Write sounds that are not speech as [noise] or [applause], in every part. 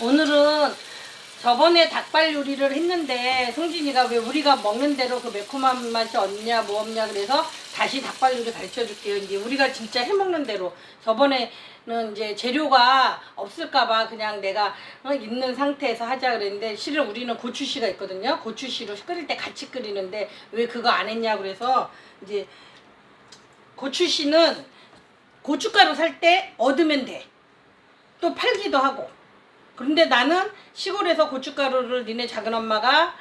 오늘은 저번에 닭발 요리를 했는데 성진이가 왜 우리가 먹는 대로 그 매콤한 맛이 없냐 뭐 없냐 그래서 다시 닭발 요리 가르쳐 줄게요. 이제 우리가 진짜 해 먹는 대로 저번에는 이제 재료가 없을까봐 그냥 내가 어, 있는 상태에서 하자 그랬는데 실은 우리는 고추씨가 있거든요. 고추씨로 끓일 때 같이 끓이는데 왜 그거 안 했냐 그래서 이제 고추씨는 고춧가루 살 때 얻으면 돼. 또 팔기도 하고. 그런데 나는 시골에서 고춧가루를 니네 작은 엄마가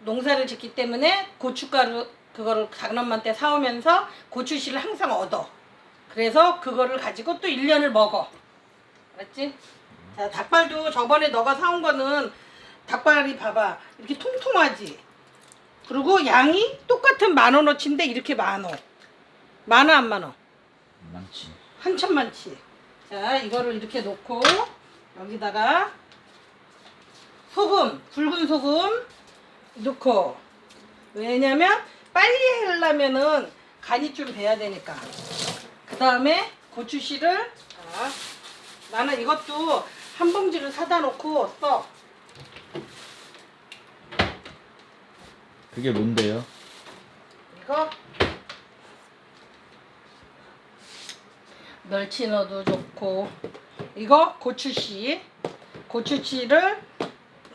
농사를 짓기 때문에 고춧가루 그거를 작은 엄마한테 사오면서 고추씨를 항상 얻어. 그래서 그거를 가지고 또 1년을 먹어. 알았지? 자, 닭발도 저번에 너가 사온 거는 닭발이 봐봐. 이렇게 통통하지? 그리고 양이 똑같은 만 원어치인데 이렇게 많어. 많아 안 많아? 많지. 한참 많지. 자, 이거를 이렇게 놓고 여기다가 소금, 굵은 소금 넣고 왜냐면 빨리 하려면은 간이 좀 배야 되니까. 그 다음에 고추씨를 자, 나는 이것도 한 봉지를 사다 놓고 써. 그게 뭔데요? 이거 멸치 넣어도 좋고 이거 고추씨. 고추씨를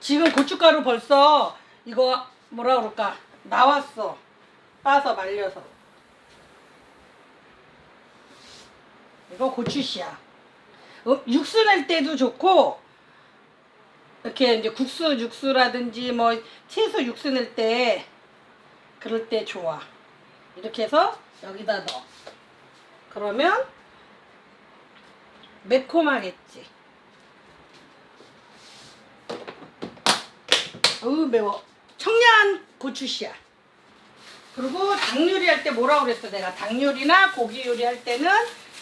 지금 고춧가루 벌써 이거 뭐라 그럴까? 나왔어. 빠서 말려서. 이거 고추씨야. 어, 육수 낼 때도 좋고 이렇게 이제 국수 육수라든지 뭐 채소 육수 낼 때 그럴 때 좋아. 이렇게 해서 여기다 넣어. 그러면 매콤하겠지. 어우 매워. 청양 고추씨야. 그리고 닭 요리할 때 뭐라 그랬어 내가 닭 요리나 고기 요리할 때는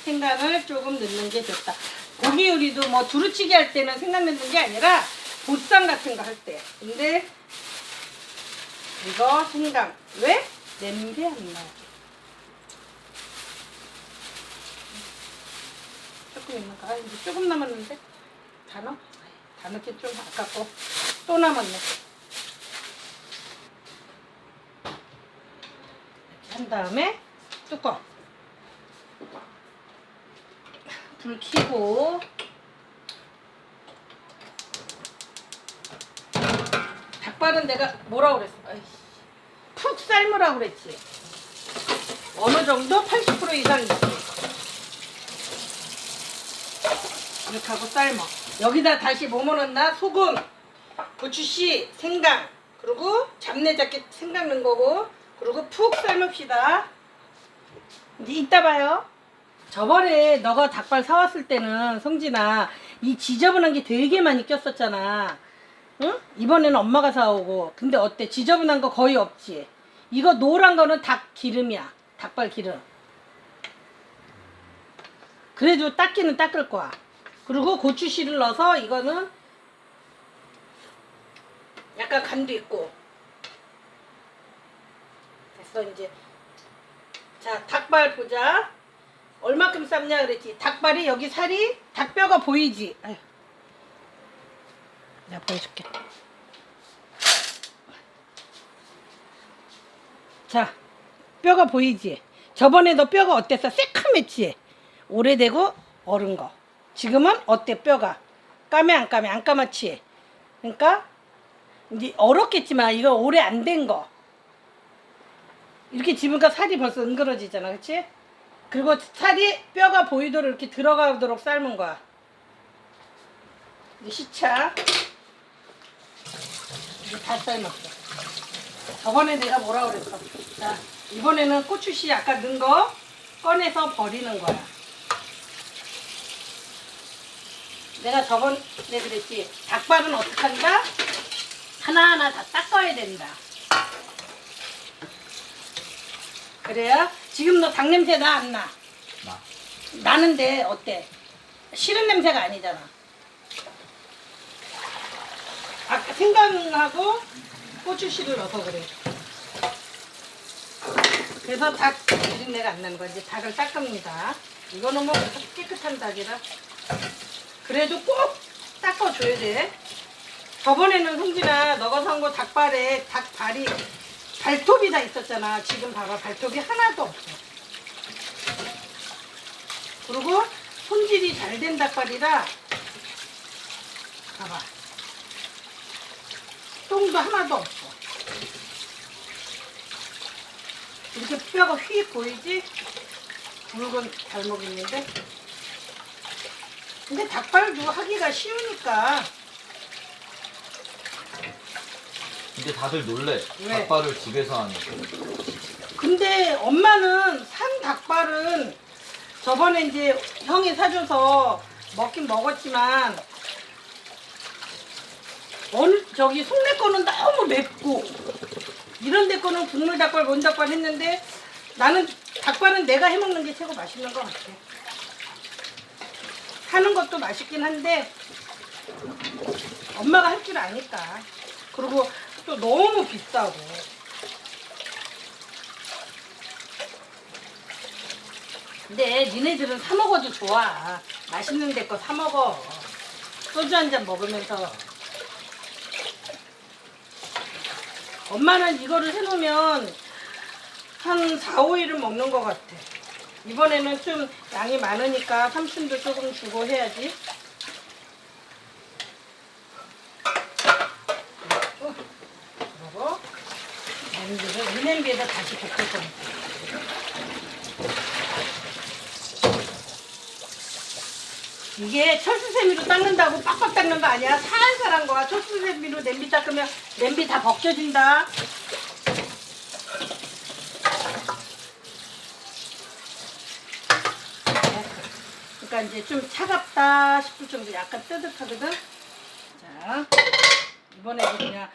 생강을 조금 넣는 게 좋다. 고기 요리도 뭐 두루치기 할 때는 생강 넣는 게 아니라 보쌈 같은 거 할 때. 근데 이거 생강 왜? 냄새 안 나게 조금 있는가? 아, 이제 조금 남았는데 다 넣어? 다 넣기 좀 아깝고 또 남았네 한 다음에 뚜껑 불 켜고 닭발은 내가 뭐라 그랬어? 아이씨. 푹 삶으라 그랬지. 어느 정도 80% 이상 있지. 이렇게 하고 삶어. 여기다 다시 뭐뭐 넣나? 소금, 고추씨, 생강, 그리고 잡내 잡게 생강 넣은 거고, 그리고 푹 삶읍시다. 이제 이따 봐요. 저번에 너가 닭발 사왔을 때는 성진아 이 지저분한 게 되게 많이 꼈었잖아. 응? 이번에는 엄마가 사오고. 근데 어때? 지저분한 거 거의 없지? 이거 노란 거는 닭 기름이야. 닭발 기름. 그래도 닦기는 닦을 거야. 그리고 고추씨를 넣어서 이거는 약간 간도 있고. 됐어, 이제. 자, 닭발 보자. 얼마큼 삶냐 그랬지? 닭발이 여기 살이 닭뼈가 보이지? 아휴. 내가 보여줄게. 자, 뼈가 보이지? 저번에 너 뼈가 어땠어? 새카맸지? 오래되고 어른 거. 지금은 어때 뼈가? 까매 안 까매? 안 까맣지? 그러니까 이제 얼었겠지만 이거 오래 안 된 거. 이렇게 집으니까 살이 벌써 응그러지잖아, 그렇지? 그리고 살이 뼈가 보이도록 이렇게 들어가도록 삶은 거야. 이제 시차. 이제 다 삶았어. 저번에 내가 뭐라 그랬어? 자, 이번에는 고추씨 아까 넣은 거 꺼내서 버리는 거야. 내가 저번에 그랬지. 닭발은 어떻게 한다? 하나하나 다 닦아야 된다. 그래야 지금 너 닭 냄새 나 안 나? 나. 나는데 어때? 싫은 냄새가 아니잖아. 아까 생강하고 고추씨를 넣어서 그래. 그래서 닭 비린내가 안 나는 거야. 이제 닭을 닦습니다. 이거는 뭐 깨끗한 닭이라. 그래도 꼭 닦아줘야 돼. 저번에는 송진아 너가 산 거 닭발에 닭발이 발톱이 다 있었잖아. 지금 봐봐 발톱이 하나도 없어. 그리고 손질이 잘 된 닭발이라 봐봐. 똥도 하나도 없어. 이렇게 뼈가 휙 보이지? 물건 잘 먹였는데. 근데 닭발도 하기가 쉬우니까 근데 다들 놀래. 왜? 닭발을 집에서 하는 거. 근데 엄마는 산 닭발은 저번에 이제 형이 사줘서 먹긴 먹었지만 어느 저기 송내 거는 너무 맵고 이런 데 거는 국물 닭발 본 닭발 했는데 나는 닭발은 내가 해 먹는 게 최고 맛있는 것 같아. 하는 것도 맛있긴 한데 엄마가 할 줄 아니까 그리고 또 너무 비싸고 근데 니네들은 사 먹어도 좋아. 맛있는 데 거 사 먹어. 소주 한 잔 먹으면서. 엄마는 이거를 해놓으면 한 4, 5일은 먹는 것 같아. 이번에는 좀 양이 많으니까 삼촌도 조금 주고 해야지. 그리고, 그리고 냄비를 이 냄비에다 다시 볶을 겁니다. 이게 철수세미로 닦는다고 빡빡 닦는 거 아니야? 살살한 거야. 철수세미로 냄비 닦으면 냄비 다 벗겨진다. 그러니까 이제 좀 차갑다 싶을 정도 약간 뜨뜻하거든. 자, 이번에도 그냥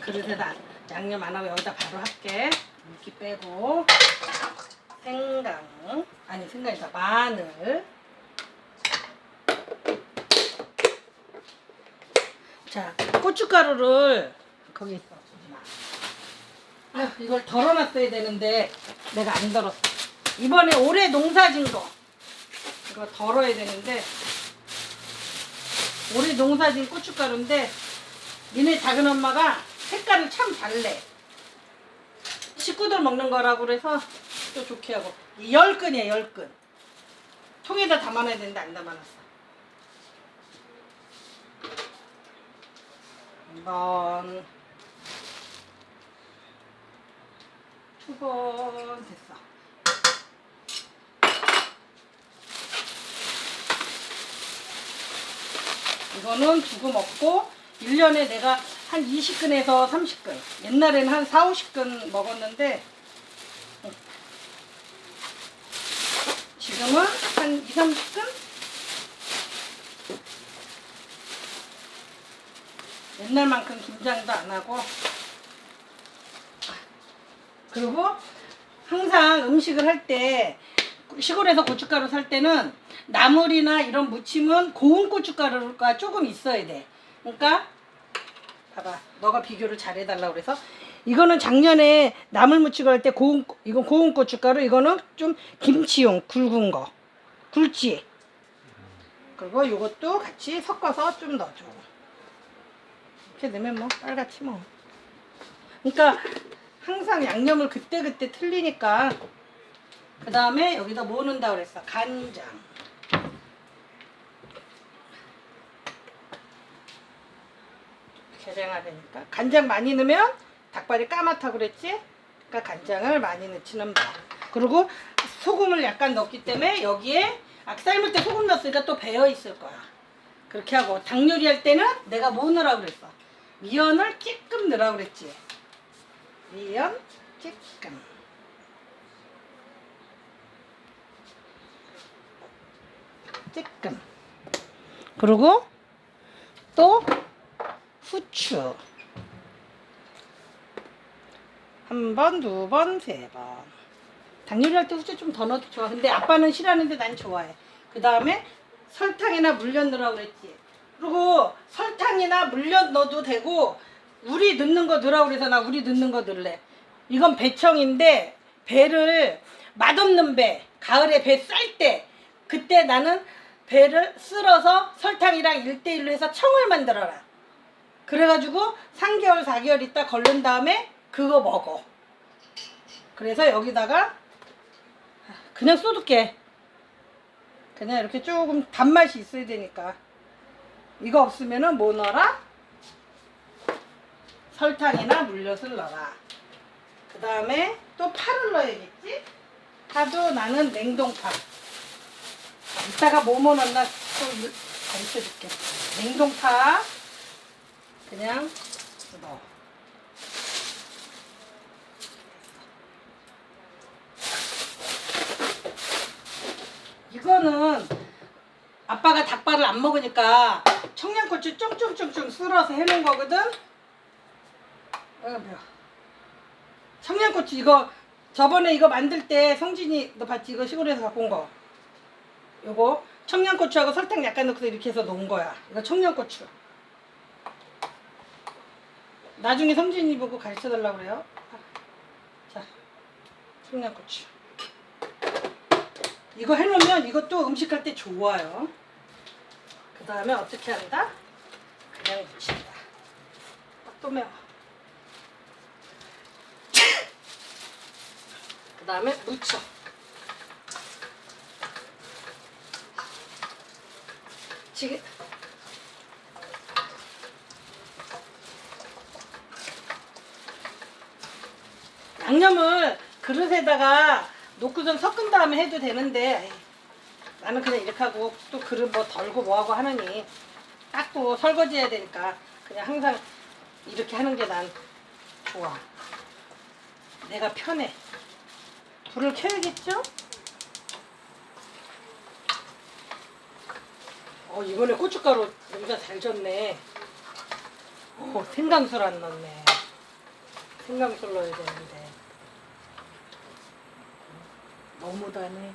그릇에다 양념 안 하고 여기다 바로 할게. 물기 빼고 생강 아니 생강이다 마늘. 자, 고춧가루를 거기 있어. 아, 이걸 덜어놨어야 되는데 내가 안 덜었어. 이번에 올해 농사진 거 이거 덜어야 되는데 올해 농사진 고춧가루인데 니네 작은 엄마가 색깔을 참 잘내. 식구들 먹는 거라고 그래서 또 좋게 하고 이열 근이야 열 근. 통에다 담아놔야 되는데 안 담아놨어. 한번 두 번 됐어. 이거는 두고 먹고 1년에 내가 한 20근에서 30근 옛날에는 한 4, 50근 먹었는데 어. 지금은 한 2, 30근? 옛날만큼 김장도 안 하고 그리고 항상 음식을 할 때 시골에서 고춧가루 살 때는 나물이나 이런 무침은 고운 고춧가루가 조금 있어야 돼. 그러니까 봐봐, 너가 비교를 잘 해달라 고 그래서 이거는 작년에 나물 무치고 할 때 고운 이건 고운 고춧가루, 이거는 좀 김치용 굵은 거, 굵지. 그리고 이것도 같이 섞어서 좀 넣어줘. 이렇게 넣으면 뭐 빨갛지 뭐. 그러니까 항상 양념을 그때 그때 틀리니까 그 다음에 여기다 뭐 넣는다 그랬어? 간장. 계량하니까 간장 많이 넣으면 닭발이 까맣다 그랬지? 그러니까 간장을 많이 넣지는 마. 그리고 소금을 약간 넣기 때문에 여기에 아, 삶을 때 소금 넣었으니까 또 배어 있을 거야. 그렇게 하고 닭 요리할 때는 내가 뭐 넣으라고 그랬어? 미연을 조금 넣으라고 그랬지. 미연 조금. 조금. 그리고 또 후추. 한 번, 두 번, 세 번. 닭 요리할 때 후추 좀 더 넣어도 좋아. 근데 아빠는 싫어하는데 난 좋아해. 그 다음에 설탕이나 물엿 넣으라고 그랬지. 그리고 설탕이나 물엿 넣어도 되고 우리 넣는 거 넣으라고 그래서 나 우리 넣는 거 넣을래. 이건 배청인데 배를 맛없는 배, 가을에 배 쌀 때 그때 나는 배를 쓸어서 설탕이랑 1대1로 해서 청을 만들어라. 그래가지고 3개월, 4개월 있다 걸른 다음에 그거 먹어. 그래서 여기다가 그냥 쏟을게. 그냥 이렇게 조금 단맛이 있어야 되니까. 이거 없으면은 뭐 넣어라? 설탕이나 물엿을 넣어라. 그 다음에 또 파를 넣어야겠지? 파도 나는 냉동파. 이따가 뭐뭐 넣나 또 가르쳐 줄게. 냉동파 그냥 넣어. 이거는 아빠가 닭발을 안 먹으니까 청양고추 쫑쫑쫑쫑 쓸어서 해놓은 거거든. 청양고추 이거 저번에 이거 만들 때 성진이 너 봤지? 이거 시골에서 갖고 온 거. 요거 청양고추하고 설탕 약간 넣고서 이렇게 해서 놓은 거야. 이거 청양고추. 나중에 성진이 보고 가르쳐 달라고 그래요. 자, 청양고추. 이거 해놓으면 이것도 음식할 때 좋아요. 그 다음에 어떻게 한다? 그냥. 아, 또 매워. 그 다음에 묻혀. 지금 양념을 그릇에다가 놓고선 섞은 다음에 해도 되는데 나는 그냥 이렇게 하고 또 그릇 뭐 덜고 뭐하고 하느니 닦고 설거지 해야 되니까 그냥 항상 이렇게 하는 게 난 좋아. 내가 편해. 불을 켜야겠죠? 어 이번에 고춧가루 여기가 잘 졌네. 어 생강술 안 넣네. 생강술 넣어야 되는데 너무 다네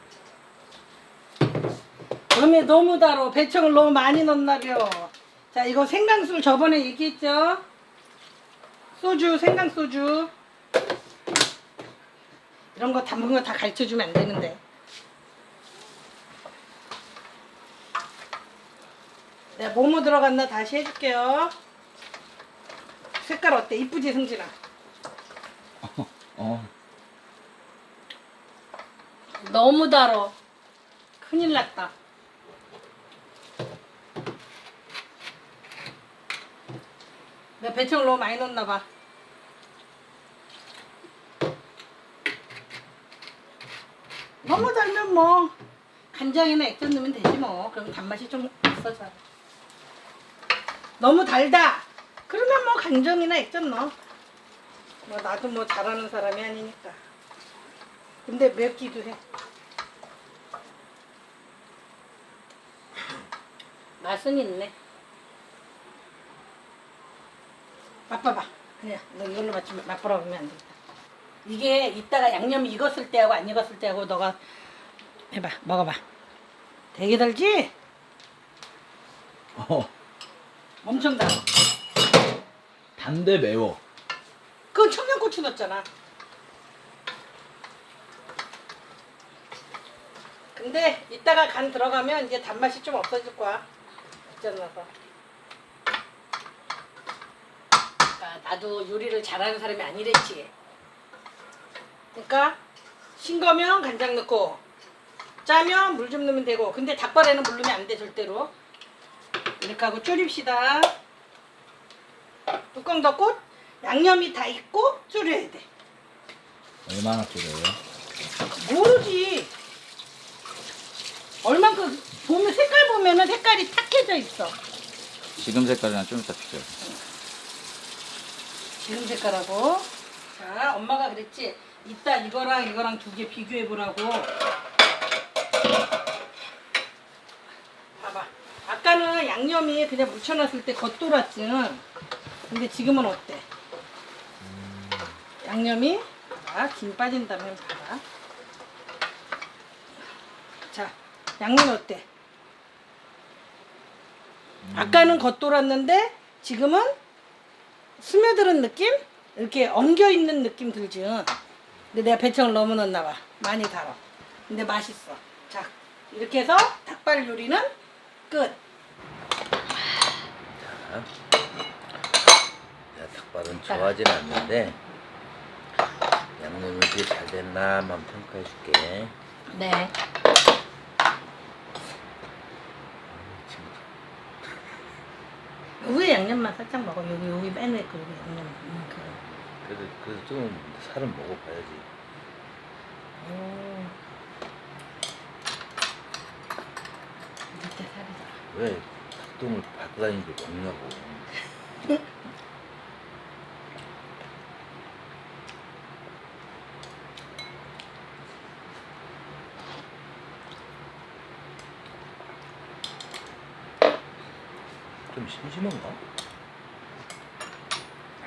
너무 너무 달어 배청을 너무 많이 넣나려 자 이거 생강술 저번에 얘기했죠? 소주 생강 소주. 이런 거 담은 거다 가르쳐 주면 안 되는데. 내가 뭐뭐 들어갔나 다시 해줄게요. 색깔 어때? 이쁘지 승진아? 어. 너무 달어. 큰일 났다. 내가 배청을 너무 많이 넣었나 봐. 너무 달면 뭐 간장이나 액젓 넣으면 되지 뭐. 그럼 단맛이 좀 있어져. 너무 달다. 그러면 뭐 간장이나 액젓 넣어. 뭐 나도 뭐 잘하는 사람이 아니니까. 근데 맵기도 해. 맛은 있네. 맛봐봐. 그냥 너 이걸로 맞추 맛보라 그러면 안 되겠다. 이게 이따가 양념이 익었을 때하고 안 익었을 때하고 너가 해봐. 먹어봐. 되게 달지? [laughs] 어. 엄청 달아. 단데 매워. 그건 청양고추 넣었잖아. 근데 이따가 간 들어가면 이제 단맛이 좀 없어질 거야. 액젓 넣어서. 그러니까 나도 요리를 잘하는 사람이 아니랬지. 그러니까 신 거면 간장 넣고 짜면 물 좀 넣으면 되고 근데 닭발에는 물 넣으면 안 돼 절대로. 이렇게 하고 졸입시다. 뚜껑 덮고 양념이 다 익고 졸여야 돼. 얼마나 끓여요? 모르지. 얼만큼 보면 색깔 보면은 색깔이 탁해져 있어. 지금 색깔이랑 좀 이따 줄게요. 지금 색깔하고. 자, 엄마가 그랬지. 이따 이거랑 이거랑 두 개 비교해 보라고. 봐봐. 아까는 양념이 그냥 묻혀놨을 때 겉돌았지. 근데 지금은 어때? 양념이 자, 김 빠진다면 봐봐. 자, 양념이 어때? 아까는 겉돌았는데 지금은 스며드는 느낌? 이렇게 엉겨 있는 느낌 들지. 근데 내가 배청을 너무 넣었나 봐. 많이 달아. 근데 맛있어. 자, 이렇게 해서 닭발 요리는 끝. 자, 내가 닭발은 좋아하진 않는데 양념이 잘 됐나 한번 평가해 줄게. 네. 위에 양념만 살짝 먹어. 여기 여기 맨 위에 그 여기 양념. 음. 그래도 그래도 좀 살은 먹어봐야지. 오. 밑에 살이다. 왜 닭똥을 밟고 다니는지 먹냐고. [laughs] 좀 심심한가?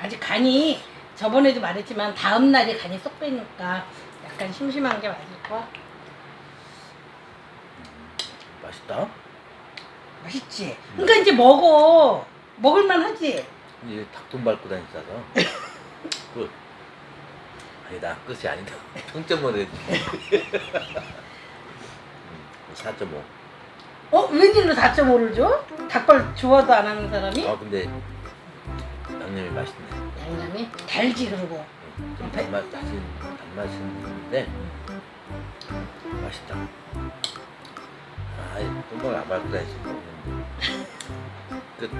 아직 간이 저번에도 말했지만 다음 날에 간이 쏙 빼니까 약간 심심한 게 맞을 거야. 맛있다. 맛있지? 그러니까 이제 먹어. 먹을만 하지? 이제 닭똥 밟고 다니다가 [laughs] 끝. 아니다 끝이 아니다. [laughs] 평점으로 해야지. [laughs] 음, 4.5. 어? 웬일로 4.5를 줘? 닭발 좋아도 안 하는 사람이? 아 근데 양념이 맛있네. 양념이 달지 그러고. 좀 단맛 맛은 단맛은 있는데 맛있다. 아, 똥방을 안 밟고 다니지. 끝.